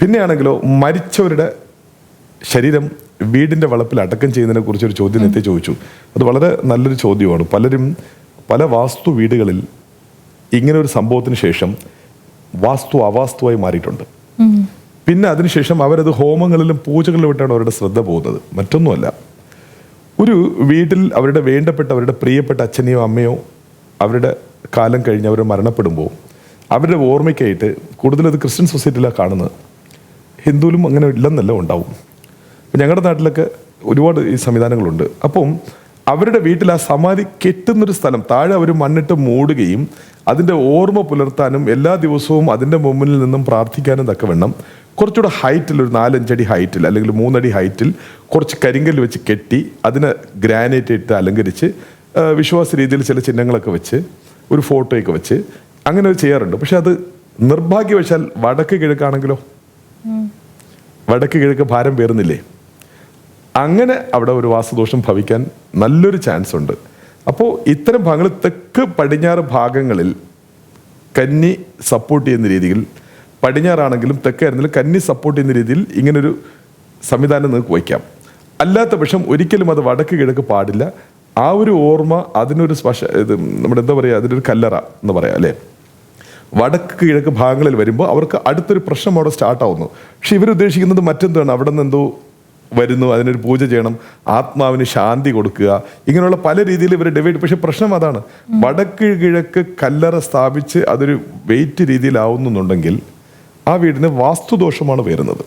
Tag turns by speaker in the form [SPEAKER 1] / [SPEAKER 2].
[SPEAKER 1] പിന്നെയാണെങ്കിലോ മരിച്ചവരുടെ ശരീരം വീടിന്റെ വളപ്പിൽ അടക്കം ചെയ്യുന്നതിനെ കുറിച്ച് ഒരു ചോദ്യം നേരത്തെ ചോദിച്ചു. അത് വളരെ നല്ലൊരു ചോദ്യമാണ്. പലരും പല വാസ്തു വീടുകളിൽ ഇങ്ങനെ ഒരു സംഭവത്തിന് ശേഷം വാസ്തു അവാസ്തുവായി മാറിയിട്ടുണ്ട്. പിന്നെ അതിനുശേഷം അവരത് ഹോമങ്ങളിലും പൂജകളിലും വിട്ടാണ് അവരുടെ ശ്രദ്ധ പോകുന്നത്. മറ്റൊന്നുമല്ല. ഒരു വീട്ടിൽ അവരുടെ വേണ്ടപ്പെട്ട അവരുടെ പ്രിയപ്പെട്ട അച്ഛനെയോ അമ്മയോ അവരുടെ കാലം കഴിഞ്ഞ് അവർ മരണപ്പെടുമ്പോൾ അവരുടെ ഓർമ്മയ്ക്കായിട്ട് കൂടുതലത് ക്രിസ്ത്യൻ സൊസൈറ്റിയിലാണ് കാണുന്നത്. ഹിന്ദുവിലും അങ്ങനെ ഇല്ലെന്നല്ല ഉണ്ടാവും. അപ്പം ഞങ്ങളുടെ നാട്ടിലൊക്കെ ഒരുപാട് ഈ സംവിധാനങ്ങളുണ്ട്. അപ്പം അവരുടെ വീട്ടിൽ ആ സമാധി കെട്ടുന്നൊരു സ്ഥലം താഴെ അവർ മണ്ണിട്ട് മൂടുകയും അതിന്റെ ഓർമ്മ പുലർത്താനും എല്ലാ ദിവസവും അതിന്റെ മുമ്പിൽ നിന്നും പ്രാർത്ഥിക്കാനും തക്കവണ്ണം കുറച്ചുകൂടെ ഹൈറ്റിൽ ഒരു നാലഞ്ചടി ഹൈറ്റിൽ അല്ലെങ്കിൽ മൂന്നടി ഹൈറ്റിൽ കുറച്ച് കരിങ്കൽ വെച്ച് കെട്ടി അതിനെ ഗ്രാനൈറ്റ് ഇട്ട് അലങ്കരിച്ച് വിശ്വാസ രീതിയിൽ ചില ചിഹ്നങ്ങളൊക്കെ വെച്ച് ഒരു ഫോട്ടോയൊക്കെ വെച്ച് അങ്ങനെ ചെയ്യാറുണ്ട്. പക്ഷെ അത് നിർഭാഗ്യവശാൽ വടക്ക് കിഴക്കാണെങ്കിലോ? വടക്ക് കിഴക്ക് ഭാരം പേറുന്നില്ലേ? അങ്ങനെ അവിടെ ഒരു വാസ്തുദോഷം ഭവിക്കാൻ നല്ലൊരു ചാൻസ് ഉണ്ട്. അപ്പോൾ ഇത്തരം ഭാഗങ്ങൾ തെക്ക് പടിഞ്ഞാറ് ഭാഗങ്ങളിൽ കന്നി സപ്പോർട്ട് ചെയ്യുന്ന രീതിയിൽ പടിഞ്ഞാറാണെങ്കിലും തെക്കായിരുന്നാലും കന്നി സപ്പോർട്ട് ചെയ്യുന്ന രീതിയിൽ ഇങ്ങനൊരു സംവിധാനം നിങ്ങൾക്ക് വയ്ക്കാം. അല്ലാത്ത പക്ഷം ഒരിക്കലും അത് വടക്ക് കിഴക്ക് പാടില്ല. ആ ഒരു ഓർമ്മ അതിനൊരു സ്പശ ഇത് നമ്മുടെ എന്താ പറയുക അതിനൊരു കല്ലറ എന്ന് പറയാം അല്ലേ? വടക്ക് കിഴക്ക് ഭാഗങ്ങളിൽ വരുമ്പോൾ അവർക്ക് അടുത്തൊരു പ്രശ്നം അവിടെ സ്റ്റാർട്ടാവുന്നു പക്ഷെ ഇവരുദ്ദേശിക്കുന്നത് മറ്റെന്താണ് അവിടെ നിന്ന് എന്തോ വരുന്നു അതിനൊരു പൂജ ചെയ്യണം ആത്മാവിന് ശാന്തി കൊടുക്കുക ഇങ്ങനെയുള്ള പല രീതിയിൽ ഇവർ ഡിവൈഡ് പക്ഷെ പ്രശ്നം അതാണ്. വടക്ക് കിഴക്ക് കല്ലറ സ്ഥാപിച്ച് അതൊരു വെയിറ്റ് രീതിയിലാവുന്നുണ്ടെങ്കിൽ ആ വീടിന് വാസ്തുദോഷമാണ് വരുന്നത്.